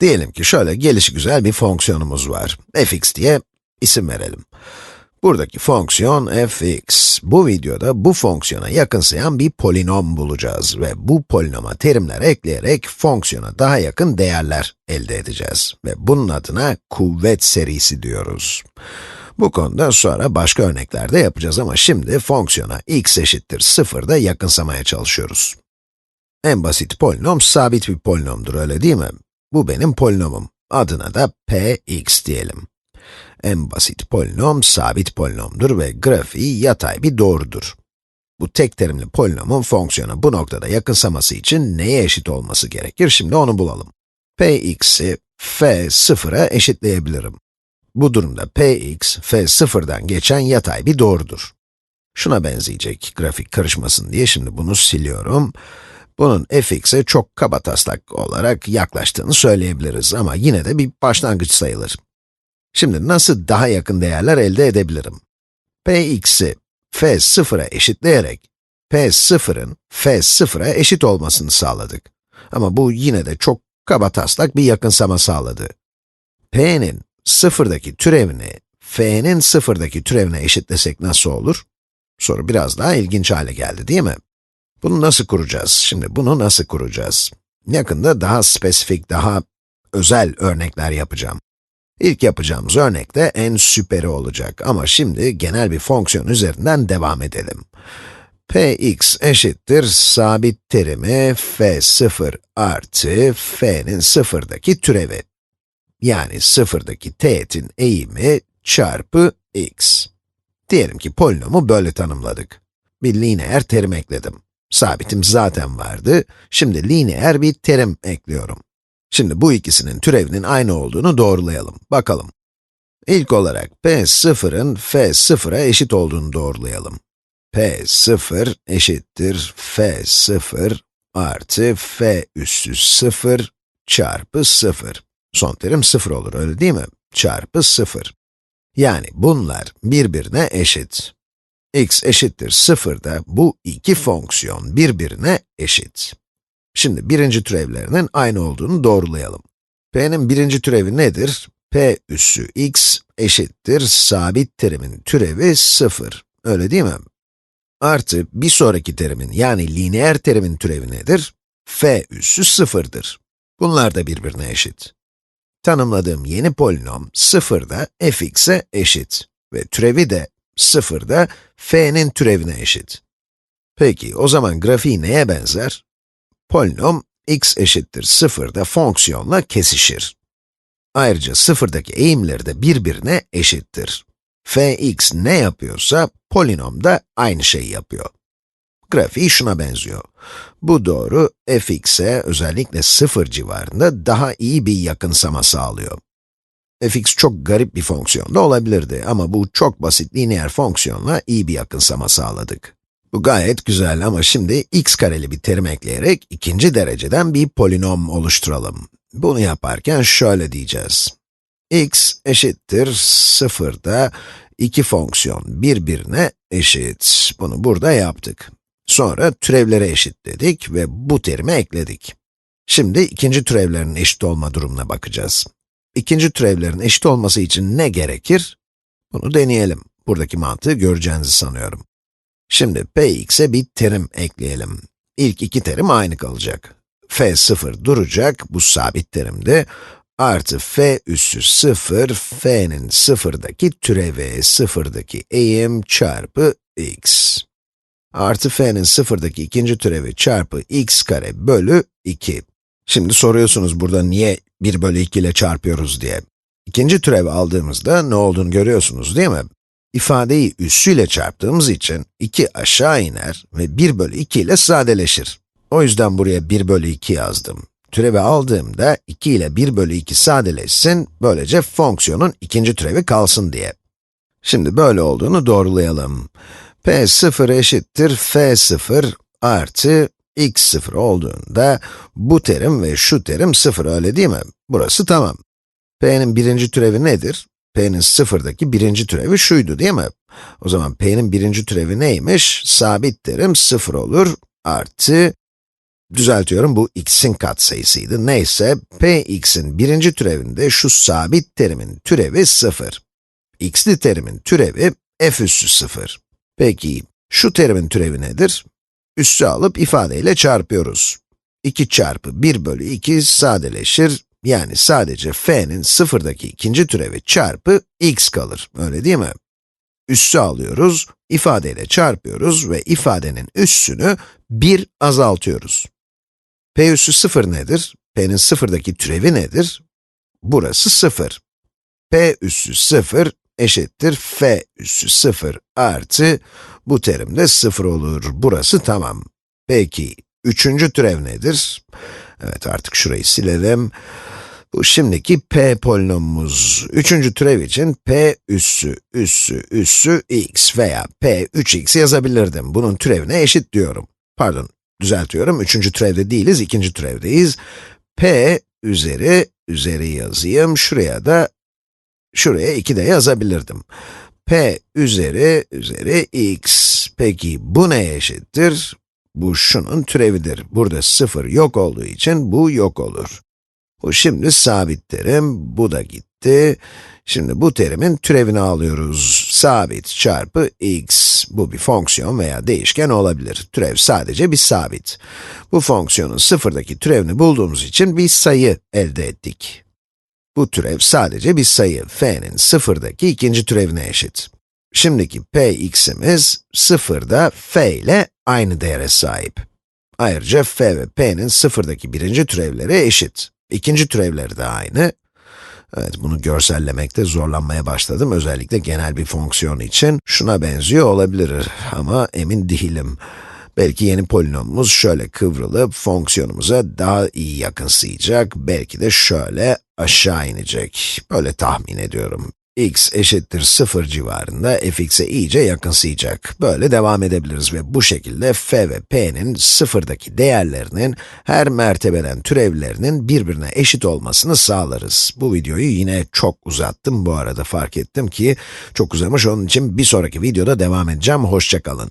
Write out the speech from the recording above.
Diyelim ki şöyle gelişigüzel bir fonksiyonumuz var. fx diye isim verelim. Buradaki fonksiyon fx. Bu videoda bu fonksiyona yakınsayan bir polinom bulacağız ve bu polinoma terimler ekleyerek fonksiyona daha yakın değerler elde edeceğiz. Ve bunun adına kuvvet serisi diyoruz. Bu konuda sonra başka örneklerde yapacağız ama şimdi fonksiyona x eşittir 0'da yakınsamaya çalışıyoruz. En basit polinom sabit bir polinomdur öyle değil mi? Bu benim polinomum. Adına da px diyelim. En basit polinom sabit polinomdur ve grafiği yatay bir doğrudur. Bu tek terimli polinomun fonksiyona bu noktada yakınsaması için neye eşit olması gerekir? Şimdi onu bulalım. px'i f sıfıra eşitleyebilirim. Bu durumda px, f sıfırdan geçen yatay bir doğrudur. Şuna benzeyecek, grafik karışmasın diye şimdi bunu siliyorum. Bunun fx'e çok kabataslak olarak yaklaştığını söyleyebiliriz ama yine de bir başlangıç sayılır. Şimdi nasıl daha yakın değerler elde edebilirim? px'i f sıfıra eşitleyerek, p sıfırın f sıfıra eşit olmasını sağladık. Ama bu yine de çok kabataslak bir yakınsama sağladı. p'nin sıfırdaki türevini, f'nin sıfırdaki türevine eşitlesek nasıl olur? Soru biraz daha ilginç hale geldi değil mi? Bunu nasıl kuracağız? Şimdi bunu nasıl kuracağız? Yakında daha spesifik, daha özel örnekler yapacağım. İlk yapacağımız örnek de en süperi olacak ama şimdi genel bir fonksiyon üzerinden devam edelim. px eşittir sabit terimi f0 artı f'nin sıfırdaki türevi. Yani sıfırdaki teğetin eğimi çarpı x. Diyelim ki polinomu böyle tanımladık. Bir lineer terim ekledim. Sabitim zaten vardı, şimdi lineer bir terim ekliyorum. Şimdi bu ikisinin türevinin aynı olduğunu doğrulayalım. Bakalım. İlk olarak p sıfırın f sıfıra eşit olduğunu doğrulayalım. p sıfır eşittir f sıfır artı f üssü sıfır çarpı sıfır. Son terim sıfır olur, öyle değil mi? Çarpı sıfır. Yani bunlar birbirine eşit. X eşittir sıfırda bu iki fonksiyon birbirine eşit. Şimdi birinci türevlerinin aynı olduğunu doğrulayalım. p'nin birinci türevi nedir? p üssü x eşittir sabit terimin türevi 0. Öyle değil mi? Artı bir sonraki terimin yani lineer terimin türevi nedir? f üssü 0'dır. Bunlar da birbirine eşit. Tanımladığım yeni polinom 0'da fx'e eşit ve türevi de 0'da f'nin türevine eşit. Peki, o zaman grafiği neye benzer? Polinom x eşittir 0'da fonksiyonla kesişir. Ayrıca 0'daki eğimleri de birbirine eşittir. fx ne yapıyorsa, polinom da aynı şeyi yapıyor. Grafiği şuna benziyor. Bu doğru, fx'e özellikle 0 civarında daha iyi bir yakınsama sağlıyor. Fx çok garip bir fonksiyon da olabilirdi ama bu çok basit lineer fonksiyonla iyi bir yakınsama sağladık. Bu gayet güzel ama şimdi x kareli bir terim ekleyerek ikinci dereceden bir polinom oluşturalım. Bunu yaparken şöyle diyeceğiz. x eşittir 0'da iki fonksiyon birbirine eşit. Bunu burada yaptık. Sonra türevlere eşitledik ve bu terimi ekledik. Şimdi ikinci türevlerin eşit olma durumuna bakacağız. İkinci türevlerin eşit olması için ne gerekir? Bunu deneyelim. Buradaki mantığı göreceğinizi sanıyorum. Şimdi px'e bir terim ekleyelim. İlk iki terim aynı kalacak. f 0 duracak, bu sabit terimdi. Artı f üssü 0, f'nin sıfırdaki türevi, sıfırdaki eğim çarpı x. Artı f'nin sıfırdaki ikinci türevi çarpı x kare bölü 2. Şimdi soruyorsunuz burada niye 1 bölü 2 ile çarpıyoruz diye. İkinci türevi aldığımızda ne olduğunu görüyorsunuz değil mi? İfadeyi üssüyle çarptığımız için 2 aşağı iner ve 1 bölü 2 ile sadeleşir. O yüzden buraya 1 bölü 2 yazdım. Türevi aldığımda 2 ile 1 bölü 2 sadeleşsin, böylece fonksiyonun ikinci türevi kalsın diye. Şimdi böyle olduğunu doğrulayalım. p0 eşittir f0 artı x0 olduğunda bu terim ve şu terim 0 öyle değil mi? Burası tamam. p'nin birinci türevi nedir? p'nin sıfırdaki birinci türevi şuydu değil mi? O zaman p'nin birinci türevi neymiş? Sabit terim sıfır olur, artı Düzeltiyorum, bu x'in katsayısıydı. Neyse, px'in birinci türevinde şu sabit terimin türevi 0. x'li terimin türevi f üssü 0. Peki, şu terimin türevi nedir? Üssü alıp ifadeyle çarpıyoruz. 2 çarpı 1 bölü 2 sadeleşir, yani sadece f'nin sıfırdaki ikinci türevi çarpı x kalır, öyle değil mi? Üssü alıyoruz, ifadeyle çarpıyoruz ve ifadenin üssünü 1 azaltıyoruz. p üssü 0 nedir? p'nin sıfırdaki türevi nedir? Burası 0. p üssü 0 eşittir f üssü 0 artı, bu terim de 0 olur. Burası tamam. Peki, üçüncü türev nedir? Evet, artık şurayı silelim. Bu şimdiki p polinomumuz. Üçüncü türev için p üssü, üssü, üssü x veya p 3x yazabilirdim. Bunun türevine eşit diyorum. Pardon, düzeltiyorum. Üçüncü türevde değiliz, ikinci türevdeyiz. p üzeri, üzeri yazayım. Şuraya da, şuraya 2 de yazabilirdim. p üzeri, üzeri x. Peki bu neye eşittir? Bu şunun türevidir. Burada 0 yok olduğu için bu yok olur. Bu şimdi sabit terim, bu da gitti. Şimdi bu terimin türevini alıyoruz. Sabit çarpı x. Bu bir fonksiyon veya değişken olabilir. Türev sadece bir sabit. Bu fonksiyonun sıfırdaki türevini bulduğumuz için bir sayı elde ettik. Bu türev sadece bir sayı, f'nin sıfırdaki ikinci türevine eşit. Şimdiki px'imiz sıfırda f ile aynı değere sahip. Ayrıca f ve p'nin sıfırdaki birinci türevleri eşit. İkinci türevleri de aynı. Evet, bunu görsellemekte zorlanmaya başladım. Özellikle genel bir fonksiyon için. Şuna benziyor olabilir ama emin değilim. Belki yeni polinomumuz şöyle kıvrılıp fonksiyonumuza daha iyi yakınsayacak. Belki de şöyle aşağı inecek. Böyle tahmin ediyorum x eşittir 0 civarında fx'e iyice yakınsayacak. Böyle devam edebiliriz ve bu şekilde f ve p'nin sıfırdaki değerlerinin her mertebeden türevlerinin birbirine eşit olmasını sağlarız. Bu videoyu yine çok uzattım bu arada fark ettim ki çok uzamış onun için bir sonraki videoda devam edeceğim. Hoşçakalın.